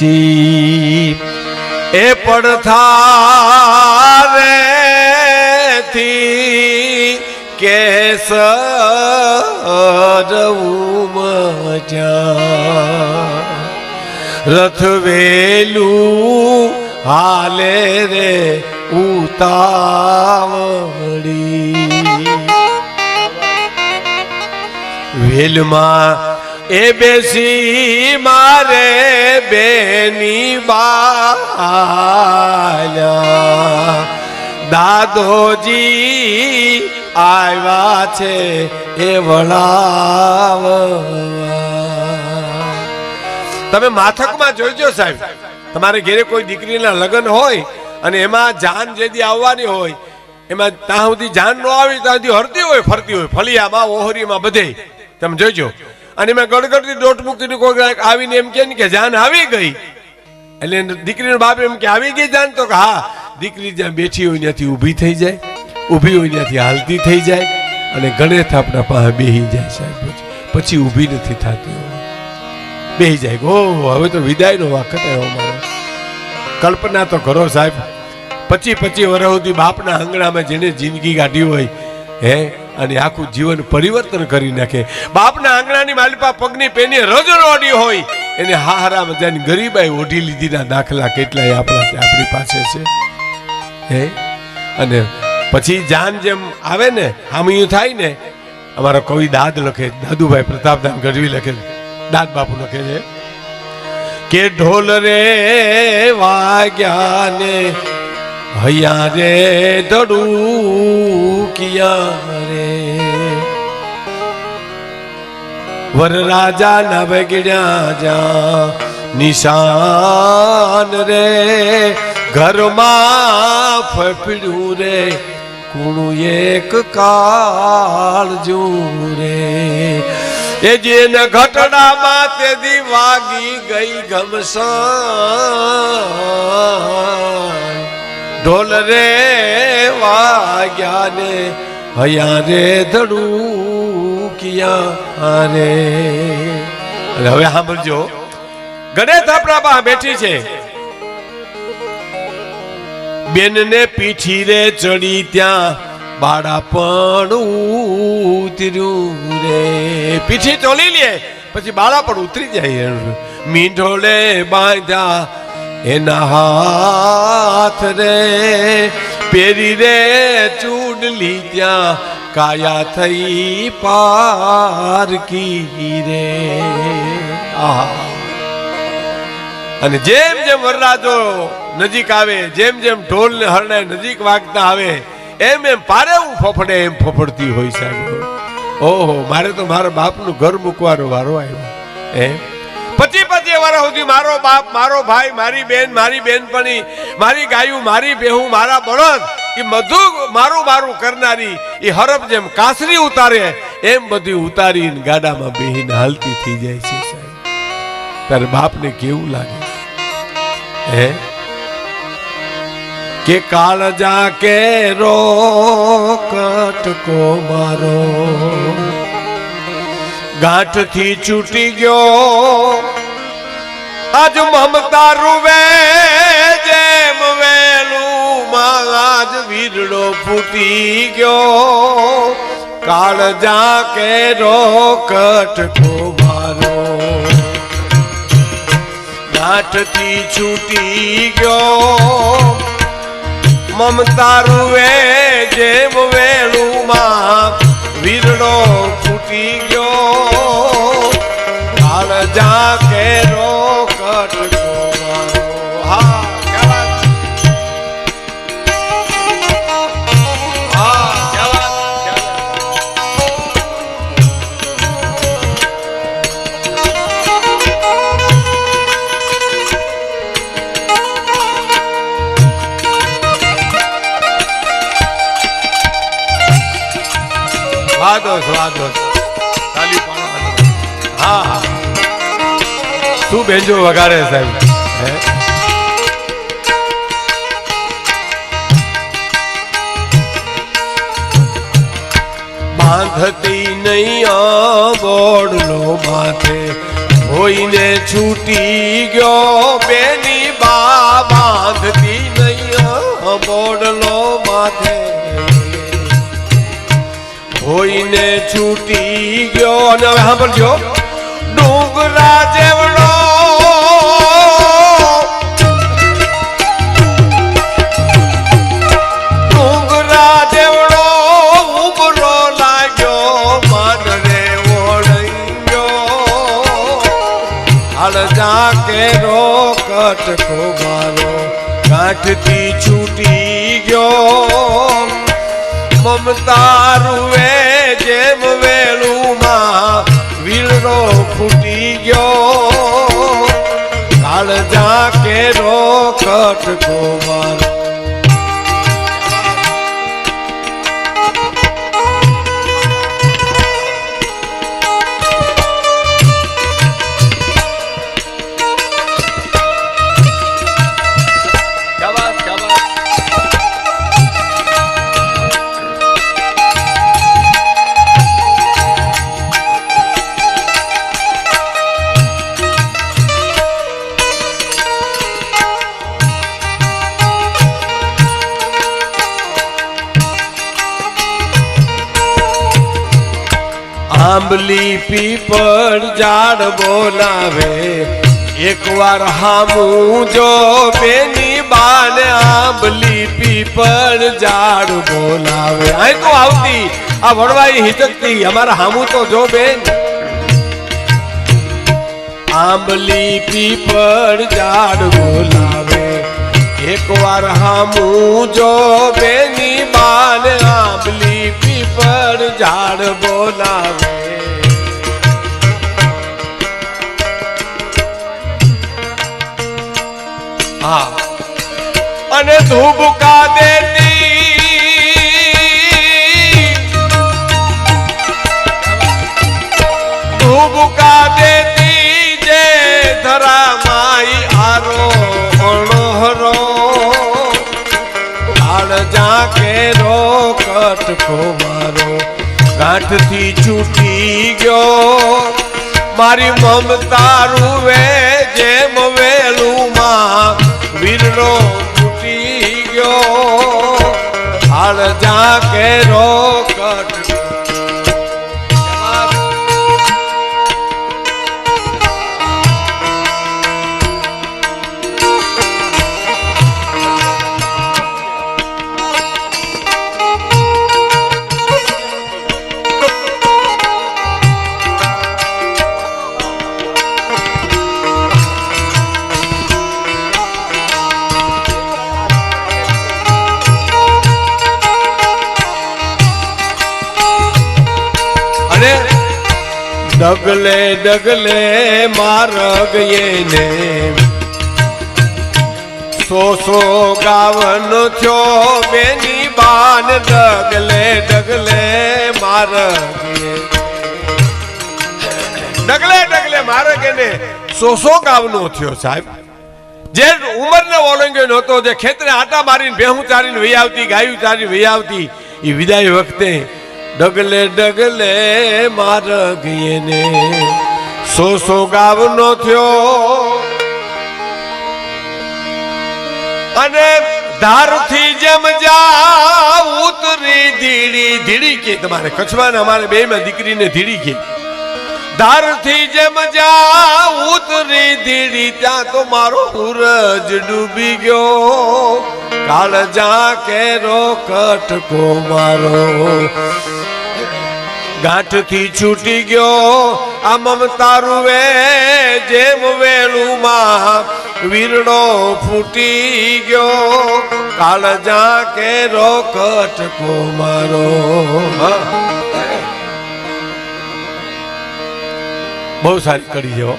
ઊંચી એ પડથારે થી ઉમટ્યા રથ વેલું હાલે રે ઉતાવળી. વેલમાં એ બેસી મારે બેની બાલ્યા દાદોજી આવ્યા છે એ વળાવવા તમે માથકમાં જોઈજો સાહેબ. તમારે ઘેરે કોઈ દીકરીના લગ્ન હોય અને એમાં જાન જેદી આવવાની હોય, એમાં ત્યાં સુધી જાન ન આવી, ત્યાં સુધી હરતી હોય, ફરતી હોય, ફળિયામાં, ઓહરીમાં બધે. તમે જોઈજો અને મેં ગડગડતી દોટ મૂકીને કોઈ આવીને એમ કે કે જાન આવી ગઈ. એટલે દીકરીનો બાપ એમ કે આવી ગઈ જાન? તો કે, હા, દીકરી જ્યાં બેઠી હોય ત્યાંથી ઊભી થઈ જાય, ઊભી હોય ત્યાંથી હાલતી થઈ જાય અને ગણેશ આપણા પાસે બેહી જાય સાહેબ. પછી ઊભી નથી થતી બેહી જાય ગો હવે તો વિદાયનો વખત આવ્યો મારો. કલ્પના તો કરો સાહેબ, પચી પચી વર્ષ સુધી બાપના આંગણામાં જેને જિંદગી કાઢી હોય, હે? અને આખું જીવન પરિવર્તન કરી નાખે. બાપના આંગણાની માલિપા પગની પેની રજરોડી હોય. એને હારા મજાની ગરીબાઈ ઓઢી લીધીના દાખલા કેટલાય આપણા આપણી પાસે છે. હે? અને પછી જાન જેમ આવે ને, હામિયું થાય ને, અમારા કવિ દાદ લખે, દાદુભાઈ પ્રતાપદાન ગઢવી લખે, દાદ બાપુ લખે છે. કે ઢોલ રે વાગ્યા ને હૈયા રે દડુકિયા રે. વર રાજા ના જા નિશાન રે. ઘરમાં ફફડ્યું રે, કુણું એક કાળજુ રે. એ જેન ઘટડામાં તે દી વાગી ગઈ ઘમસાન ઢોલ રે વાગ્યા ને, હયા રે ધડુકિયા રે અને હવે સાંભળજો. ગણેશ આપણા બેઠી છે. બેનને પીઠી રે ચડી ત્યાં, બાળા પણ ઉતર્યું રે. પીઠી ચોલી લે, પછી બાળા પણ ઉતરી જાય મીંઢોળે બાંધ્યા એના હાથ રે પેરી રે ચૂડલી ત્યાં કાયા થઈ પારકી રે. અને જેમ જેમ વરરાજો નજીક આવે, જેમ જેમ ઢોલ ને હરણે નજીક વાગતા આવે, એમ એમ પારે હું ફફડે એમ ફફડતી હોય સાહેબ. ઓહો, મારે તો મારા બાપનું ઘર મૂકવાનો વારો આવ્યો. એમ? પચી પચી વર્ષ સુધી મારો બાપ, મારો ભાઈ, મારી બેન, મારી બેનપણી, મારી ગાયું, મારી બેહું, મારા બળદ, એ બધું મારું મારું કરનારી, એ હરફ જેમ કાસરી ઉતારે, એમ બધી ઉતારીને ગાડામાં બેહીને હાલતી થઈ જાય છે સાહેબ. તારે બાપને કેવું લાગે? હે? કે કાળજા કે રો કટકો મારો. ગાંઠથી છૂટી ગયો. આજ મમતા રૂવે જેમ વેલું માં આજ વીરડો ફૂટી ગયો. કાળજા કે રો કટકો મારો ગાંઠથી છૂટી ગયો. મમતા રૂવે જેમ વેલુમાં વીરડો ફૂટી ગયો. કાળ જા કે રો સ્વાદો સ્વાદો તાલી. હા હા. શું બેંજો વગાડે સાહેબ? હે? બાંધતી નહીં બોડલો માથે. હોઈને છૂટી ગયો બેની બા. બાંધતી નહીં બોડલો માથે. હોઈને છૂટી ગયો અને હવે સાંભળજો ડુંગરા જેવડો. ડુંગરા જેવડો ઉમરો લાગ્યો, મન રે ઓળંગ્યો. હાલ જાકે રો કટકો મારો કાઠથી છૂટી ગયો. મમતા જેમ વેલુમાં વીરડો ફૂટી ગયો. કાળજા કેરો રો આંબલી પીપળ ઝાડ બોલાવે. એકવાર હામું જો બેની બાને આંબલી પીપળ ઝાડ બોલાવે. આ તો આવતી આ વડવાઈ હિચકતી અમારા હામું તો જો બેન. આંબલી પીપળ ઝાડ બોલાવે. એકવાર હામું જો બેની બાન આંબલી પીપળ ઝાડ બોલાવે. હા. અને ધૂબકા દેતી ધૂબકા દેતી જે ધરા માઈ આરો અણહરો હાલ જા કેરો કટકો મારો ગાંઠથી છૂટી ગયો. મારી મમતા રૂવે જેમ વીરનો તૂટી ગયો. હાલ જાકે રો કટકો ડગલે ડગલે માર્ગ એને સો સો ગાવન થયો બેની બાન, ડગલે ડગલે માર્ગ ડગલે ડગલે માર્ગ એને સો સો ગાવનો થયો સાહેબ. જે ઉંમરને ઓળંગ્યો નહોતો, જે ખેતરે આટા મારીને ભેહું ચારીને વહી આવતી, ગાયું ચારીને વહી આવતી એ વિદાય વખતે ડગલે ડગલે માર્ગ ને સો સો ગાવનો થયો. અને ધારથી જેમ જા ઉતરી ધીડી ધીડી કે. તમારે કચ્છમાં અમારે બે માં દીકરીને ધીડી કે. ધારથી જેમ જા ઉતરી ધીડી, ત્યાં તો મારો સૂરજ ડૂબી ગયો. કાળ જા કેરો કટકો મારો. ગાંઠથી છૂટી ગયો. આ મમતા રૂવે જેમ વેલુમાં વીરડો ફૂટી ગયો. કાળ જા કેરો કટકો મારો બહુ સારી કરી જેવો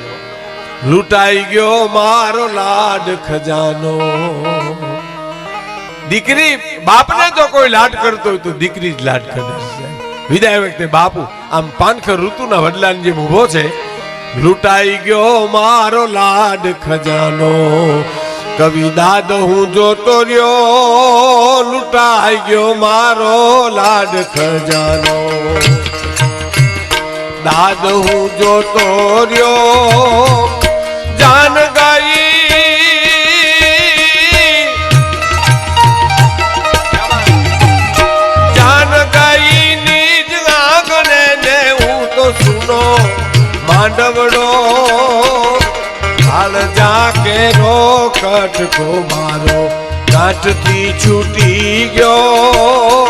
લૂંટાઈ ગયો મારો લાડ ખજાનો. દીકરી, બાપને જો કોઈ લાડ કરતો હોય તો દીકરી જ લાડ કરે વિદાય વખતે બાપુ, આમ પાનખર ઋતુના વડલાની જેમ ઊભો છે, લૂંટાઈ ગયો મારો લાડ ખજાનો. કવિ દાદ હું જોતો રહ્યો, લૂંટાઈ ગયો મારો લાડ ખજાનો. દાદ હું જોતો રહ્યો, જાન ગઈ માંડવડો, હાલ જાકે રો કટકો મારો. કાઠથી છૂટી ગયો.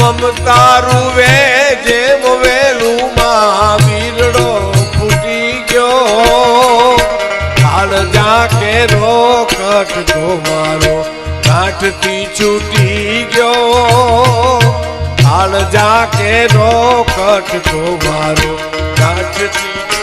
મમતા રૂવે જેમ વેલું મહાવીરડો વીરડો ફૂટી ગયો. હાલ જાકે રો કટકો મારો. કાઠથી છૂટી ગયો. હાલ જાકે રો કટકો મારો. કાઠથી